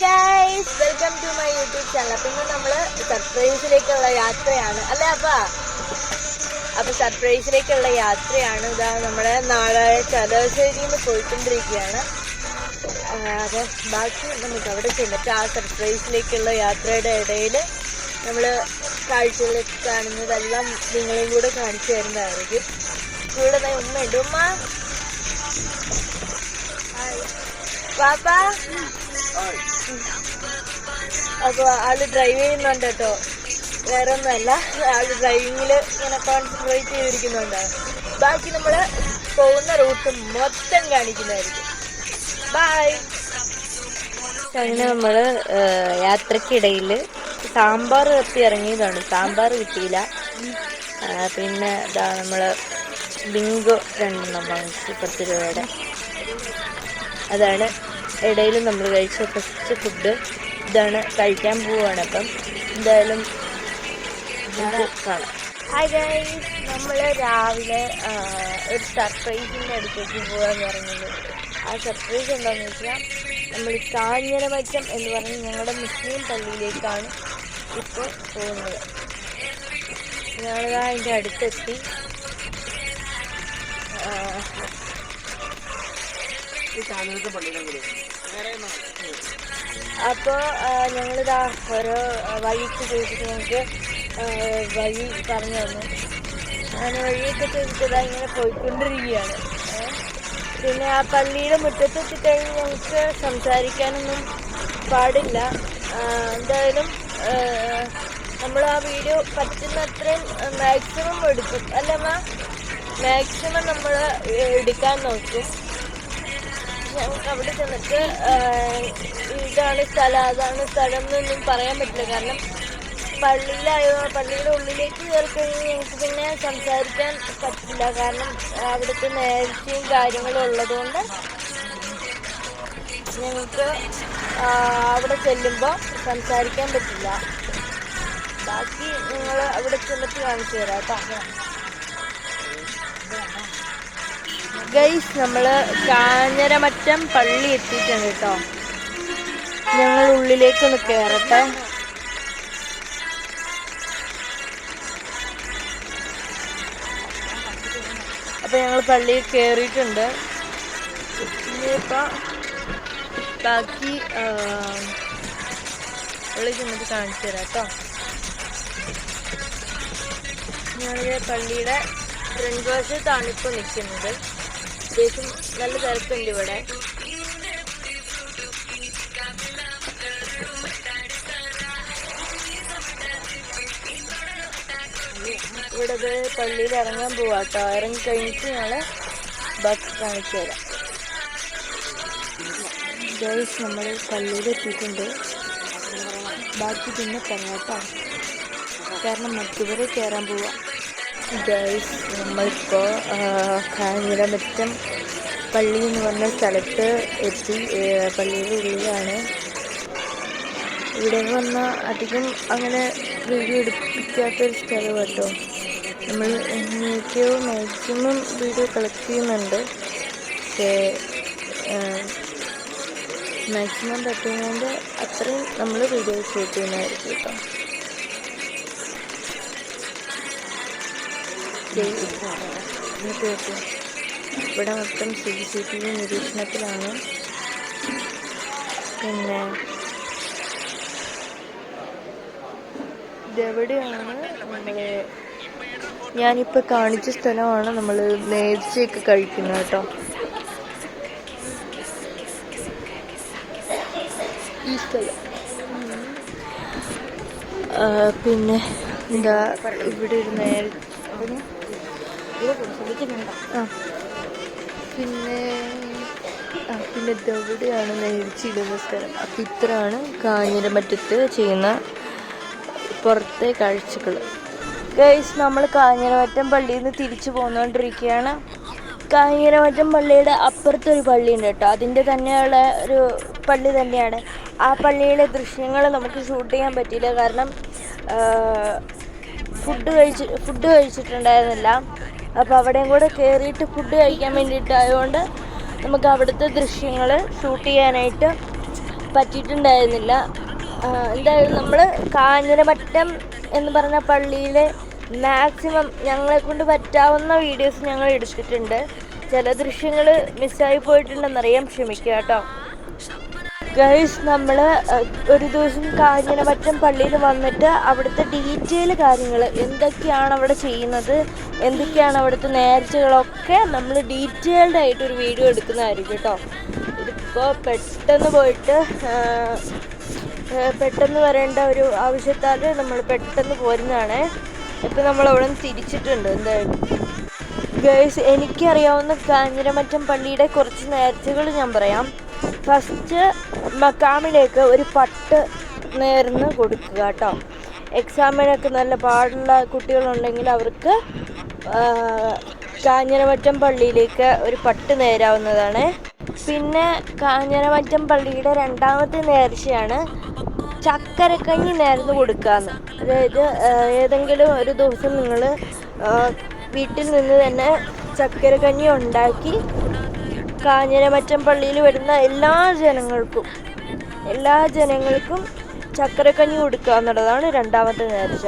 Hi guys welcome to my YouTube channel അപ്പൊ ഇന്ന് നമ്മൾ സർപ്രൈസിലേക്കുള്ള യാത്രയാണ്. അല്ലേ അപ്പാ? അപ്പൊ സർപ്രൈസിലേക്കുള്ള യാത്രയാണ് ഇതാ നമ്മുടെ നാളെ ചലശ്ശേരിയിൽ നിന്ന് പോയിക്കൊണ്ടിരിക്കുകയാണ് അതെ ബാക്കി നമുക്ക് അവിടെ ചെന്നിട്ട് ആ സർപ്രൈസിലേക്കുള്ള യാത്രയുടെ ഇടയിൽ നമ്മൾ കാഴ്ചകളൊക്കെ കാണുന്നതെല്ലാം നിങ്ങളെയും കൂടെ കാണിച്ചു തരുന്നതായിരിക്കും. ഇവിടെ ഉമ്മ ഉമ്മയുണ്ട് ഉമ്മ. പാപ്പ അപ്പൊ ആൾ ഡ്രൈവ് ചെയ്യുന്നുണ്ട് കേട്ടോ. വേറെ ഒന്നുമല്ല ആൾ ഡ്രൈവിങ്ങിൽ ഇങ്ങനെ കോൺസെൻട്രേറ്റ് ചെയ്തിരിക്കുന്നുണ്ട്. ബാക്കി നമ്മൾ പോകുന്ന റൂട്ട് മൊത്തം കാണിക്കുന്നതായിരിക്കും. ബായ് അങ്ങനെ നമ്മൾ യാത്രക്കിടയിൽ സാമ്പാർ കത്തി ഇറങ്ങിയതാണ്. സാമ്പാർ കിട്ടിയില്ല. പിന്നെ ഇതാ നമ്മൾ ബിങ്കോ രണ്ടെണ്ണം വാങ്ങിച്ചു പത്ത് രൂപയുടെ. അതാണ് ഇടയിൽ നമ്മൾ കഴിച്ച ഫസ്റ്റ് ഫുഡ് ഇതാണ് കഴിക്കാൻ പോവുകയാണ് അപ്പം എന്തായാലും കാണാം. നമ്മൾ രാവിലെ ഒരു സർപ്രൈസിന്റെ അടുത്തേക്ക് പോകാൻ പറഞ്ഞത് ആ സർപ്രൈസ് എന്താണെന്ന് വെച്ചാൽ നമ്മൾ കാഞ്ഞിരമറ്റം എന്ന് പറഞ്ഞ് ഞങ്ങളുടെ മുസ്ലിം പള്ളിയിലേക്കാണ് ഇപ്പോൾ പോകുന്നത്. ഞങ്ങളിതാ അതിന്റെ അടുത്തെത്തി. ആ, അപ്പോൾ ഞങ്ങളിതാ ആ, വഴിക്ക് ചോദിച്ചിട്ട് ഞങ്ങൾക്ക് വഴി പറഞ്ഞു തന്നു. അങ്ങനെ വഴിയൊക്കെ ചോദിച്ചിട്ട് ഇങ്ങനെ പോയിക്കൊണ്ടിരിക്കുകയാണ്. പിന്നെ ആ പള്ളിയുടെ മുറ്റത്തെത്തിക്കഴിഞ്ഞ് ഞങ്ങൾക്ക് സംസാരിക്കാനൊന്നും പാടില്ല. എന്തായാലും നമ്മൾ ആ വീഡിയോ പറ്റുന്നത്രയും മാക്സിമം എടുക്കും. അല്ലേ മാക്സിമം നമ്മൾ എടുക്കാൻ നോക്കും. അവിടെ ചെന്നിട്ട് ഇതാണ് സ്ഥലം. അതാണ് സ്ഥലം എന്നൊന്നും പറയാൻ പറ്റില്ല. കാരണം പള്ളിയിലായോ പള്ളിയുടെ ഉള്ളിലേക്ക് കയറി കഴിഞ്ഞാൽ ഞങ്ങൾക്ക് പിന്നെ സംസാരിക്കാൻ പറ്റില്ല. കാരണം അവിടുത്തെ നേരത്തെയും കാര്യങ്ങളും ഉള്ളതുകൊണ്ട് ഞങ്ങൾക്ക് അവിടെ ചെല്ലുമ്പോൾ സംസാരിക്കാൻ പറ്റില്ല. ബാക്കി നിങ്ങൾ അവിടെ ചെന്നിട്ട് കാണിച്ചു തരാം കേട്ടോ. ഗൈസ് നമ്മൾ കാഞ്ഞരമറ്റം പള്ളി എത്തിയിട്ടുണ്ട് കേട്ടോ. ഞങ്ങൾ ഉള്ളിലേക്കൊന്ന് കയറട്ടെ അപ്പൊ ഞങ്ങൾ പള്ളിയിൽ കയറിയിട്ടുണ്ട് ഇനിയിപ്പോ ബാക്കി പള്ളി ചെന്നിട്ട് കാണിച്ചു തരാം കേട്ടോ. ഞങ്ങളുടെ പള്ളിയുടെ ഫ്രണ്ട് വശത്താണ് ഇപ്പോൾ നിൽക്കുന്നത് അത്യാവശ്യം നല്ല തിരക്കുണ്ട് ഇവിടെ. ഇവിടെ പള്ളിയിൽ ഇറങ്ങാൻ പോവാ കേട്ടോ ഇറങ്ങി കഴിഞ്ഞിട്ട് ഞങ്ങൾ ബസ് കാണിച്ചു തരാം. നമ്മൾ പള്ളിയിൽ എത്തിയിട്ടുണ്ട്. ബാക്കി പിന്നെ പറയാം കേട്ടോ കാരണം മറ്റുവരെ കയറാൻ പോവാ. ഗൈസ് നമ്മളിപ്പോൾ കാഞ്ഞിരമറ്റം പള്ളി എന്ന് പറഞ്ഞ സ്ഥലത്ത് എത്തി പള്ളിയുടെ ഉള്ളിലാണ്. ഇവിടെ വന്ന അധികം അങ്ങനെ വീഡിയോ എടുപ്പിക്കാത്തൊരു സ്ഥലം കേട്ടോ നമ്മൾ എങ്ങനെയൊക്കെയോ മാക്സിമം വീഡിയോ കളക്ട് ചെയ്യുന്നുണ്ട്. പക്ഷേ മാക്സിമം പറ്റുന്നതിന്റെ അത്രയും നമ്മൾ വീഡിയോ ഷൂട്ട് ചെയ്യുന്നതായിരിക്കും കേട്ടോ ഇവിടെ മൊത്തം സി സി ടി വി നിരീക്ഷണത്തിലാണ്. പിന്നെ ഇതെവിടെയാണ് നമ്മൾ ഞാനിപ്പോൾ കാണിച്ച സ്ഥലമാണ് നമ്മൾ നേർച്ചയൊക്കെ കഴിക്കുന്നത് കേട്ടോ. ഈ സ്ഥലം. പിന്നെ എന്താ ഇവിടെ ഒരു നേർ പിന്നെ പിന്നെ ഇതെവിടെയാണ് നേരിച്ചിടുന്ന സ്ഥലം? അപ്പം ഇത്രയാണ് കാഞ്ഞിരമറ്റത്ത് ചെയ്യുന്ന പുറത്തെ കാഴ്ചകൾ. ഗൈസ് നമ്മൾ കാഞ്ഞിരമറ്റം പള്ളിയിൽ നിന്ന് തിരിച്ചു പോന്നുകൊണ്ടിരിക്കുകയാണ് കാഞ്ഞിരമറ്റം പള്ളിയുടെ അപ്പുറത്തൊരു പള്ളിയുണ്ട് കേട്ടോ. അതിന്റെ തന്നെയുള്ള ഒരു പള്ളി തന്നെയാണ്. ആ പള്ളിയിലെ ദൃശ്യങ്ങൾ നമുക്ക് ഷൂട്ട് ചെയ്യാൻ പറ്റിയില്ല. കാരണം ഫുഡ് കഴിച്ച് ഫുഡ് കഴിച്ചിട്ടുണ്ടായിരുന്നില്ല. അപ്പോൾ അവിടെയും കൂടെ കയറിയിട്ട് ഫുഡ് കഴിക്കാൻ വേണ്ടിയിട്ടായതുകൊണ്ട് നമുക്ക് അവിടുത്തെ ദൃശ്യങ്ങൾ ഷൂട്ട് ചെയ്യാനായിട്ട് പറ്റിയിട്ടുണ്ടായിരുന്നില്ല. എന്തായാലും നമ്മൾ കാഞ്ഞിരമറ്റം എന്ന് പറഞ്ഞ പള്ളിയിൽ മാക്സിമം ഞങ്ങളെ കൊണ്ട് പറ്റാവുന്ന വീഡിയോസ് ഞങ്ങൾ എടുത്തിട്ടുണ്ട്. ചില ദൃശ്യങ്ങൾ മിസ്സായി പോയിട്ടുണ്ടെന്നറിയാം ക്ഷമിക്കുക കേട്ടോ. ഗൈസ് നമ്മൾ ഒരു ദിവസം കാഞ്ഞിരമറ്റം പള്ളിയിൽ വന്നിട്ട് അവിടുത്തെ ഡീറ്റെയിൽ കാര്യങ്ങൾ എന്തൊക്കെയാണ് അവിടെ ചെയ്യുന്നത് എന്തൊക്കെയാണ് അവിടുത്തെ നേർച്ചകളൊക്കെ നമ്മൾ ഡീറ്റെയിൽഡ് ആയിട്ട് ഒരു വീഡിയോ എടുക്കുന്നതായിരിക്കും കേട്ടോ. ഇതിപ്പോൾ പെട്ടെന്ന് പോയിട്ട് പെട്ടെന്ന് വരേണ്ട ഒരു ആവശ്യത്താൽ നമ്മൾ പെട്ടെന്ന് പോരുന്നതാണ്. ഇപ്പം നമ്മൾ അവിടെ നിന്ന് തിരിച്ചിട്ടുണ്ട് എന്തായാലും. ഗേൾസ് എനിക്കറിയാവുന്ന കാഞ്ഞിരമറ്റം പള്ളിയുടെ കുറച്ച് നേർച്ചകൾ ഞാൻ പറയാം. ഫസ്റ്റ് മക്കാമിലേക്ക് ഒരു പട്ട് നേർന്ന് കൊടുക്കുക കേട്ടോ. എക്സാമിനൊക്കെ നല്ല പാടുള്ള കുട്ടികളുണ്ടെങ്കിൽ അവർക്ക് കാഞ്ഞിരവറ്റം പള്ളിയിലേക്ക് ഒരു പട്ട് നേരാവുന്നതാണ്. പിന്നെ കാഞ്ഞിരമറ്റം പള്ളിയുടെ രണ്ടാമത്തെ നേർച്ചയാണ് ചക്കരക്കഞ്ഞി നേർന്ന് കൊടുക്കാന്ന്. അതായത് ഏതെങ്കിലും ഒരു ദിവസം നിങ്ങൾ വീട്ടിൽ നിന്ന് തന്നെ ചക്കരക്കഞ്ഞി ഉണ്ടാക്കി കാഞ്ഞിരമറ്റം പള്ളിയിൽ വരുന്ന എല്ലാ ജനങ്ങൾക്കും എല്ലാ ജനങ്ങൾക്കും ചക്കരക്കഞ്ഞി കൊടുക്കുക എന്നുള്ളതാണ് രണ്ടാമത്തെ നേർച്ച.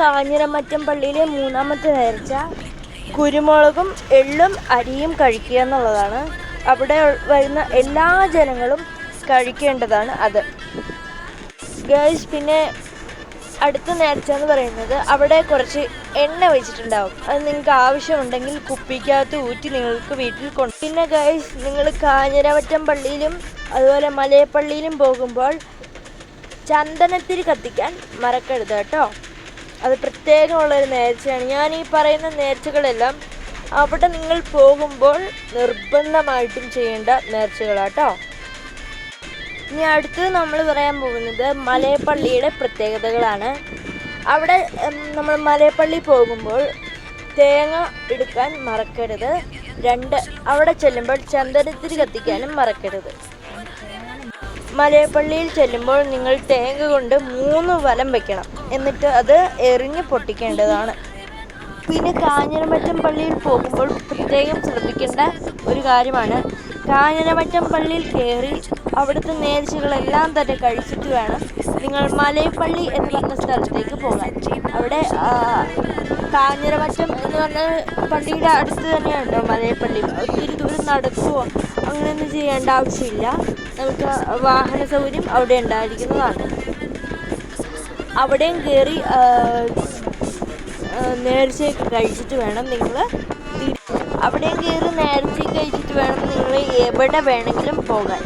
കാഞ്ഞിരമറ്റം പള്ളിയിലെ മൂന്നാമത്തെ നേർച്ച കുരുമുളകും എള്ളും അരിയും കഴിക്കുക എന്നുള്ളതാണ്. അവിടെ വരുന്ന എല്ലാ ജനങ്ങളും കഴിക്കേണ്ടതാണ് അത്. ഗേൾസ് പിന്നെ അടുത്ത നേർച്ച എന്ന് പറയുന്നത് അവിടെ കുറച്ച് എണ്ണ വെച്ചിട്ടുണ്ടാവും. അത് നിങ്ങൾക്ക് ആവശ്യമുണ്ടെങ്കിൽ കുപ്പിക്കകത്ത് ഊറ്റി നിങ്ങൾക്ക് വീട്ടിൽ കൊണ്ട് പിന്നെ ഗൈസ് നിങ്ങൾ കാഞ്ഞിരവറ്റം പള്ളിയിലും അതുപോലെ മലയപ്പള്ളിയിലും പോകുമ്പോൾ ചന്ദനത്തിരി കത്തിക്കാൻ മറക്കരുത് കേട്ടോ. അത് പ്രത്യേകമുള്ളൊരു നേർച്ചയാണ്. ഞാൻ ഈ പറയുന്ന നേർച്ചകളെല്ലാം അവിടെ നിങ്ങൾ പോകുമ്പോൾ നിർബന്ധമായിട്ടും ചെയ്യേണ്ട നേർച്ചകളാട്ടോ ഇനി അടുത്ത് നമ്മൾ പറയാൻ പോകുന്നത് മലയപ്പള്ളിയുടെ പ്രത്യേകതകളാണ്. അവിടെ നമ്മൾ മലയപ്പള്ളി പോകുമ്പോൾ തേങ്ങ എടുക്കാൻ മറക്കരുത്. രണ്ട് അവിടെ ചെല്ലുമ്പോൾ ചന്ദനത്തിരി കത്തിക്കാനും മറക്കരുത്. മലയപ്പള്ളിയിൽ ചെല്ലുമ്പോൾ നിങ്ങൾ തേങ്ങ കൊണ്ട് മൂന്ന് വലം വെക്കണം. എന്നിട്ട് അത് എറിഞ്ഞ് പൊട്ടിക്കേണ്ടതാണ്. പിന്നെ കാഞ്ഞിരമറ്റം പള്ളിയിൽ പോകുമ്പോൾ പ്രത്യേകം ശ്രദ്ധിക്കേണ്ട ഒരു കാര്യമാണ്. കാഞ്ഞിരമറ്റം പള്ളിയിൽ കയറി അവിടുത്തെ നേർച്ചകളെല്ലാം തന്നെ കഴിച്ചിട്ട് വേണം നിങ്ങൾ മലയപ്പള്ളി എന്ന് പറഞ്ഞ സ്ഥലത്തേക്ക് പോകാൻ. അവിടെ കാഞ്ഞിരമറ്റം എന്ന് പറഞ്ഞ പള്ളിയുടെ അടുത്ത് തന്നെയുണ്ടോ മലയപ്പള്ളി? ഒത്തിരി ദൂരം നടക്കുമോ അങ്ങനെയൊന്നും ചെയ്യേണ്ട ആവശ്യമില്ല. നമുക്ക് വാഹന സൗകര്യം അവിടെ ഉണ്ടായിരിക്കുന്നതാണ്. അവിടെയും കയറി നേർച്ചയൊക്കെ കഴിച്ചിട്ട് വേണം നിങ്ങൾ അവിടെയും കയറി നേർച്ചയൊക്കെ കഴിച്ചിട്ട് വേണം നിങ്ങൾ എവിടെ വേണമെങ്കിലും പോകാൻ.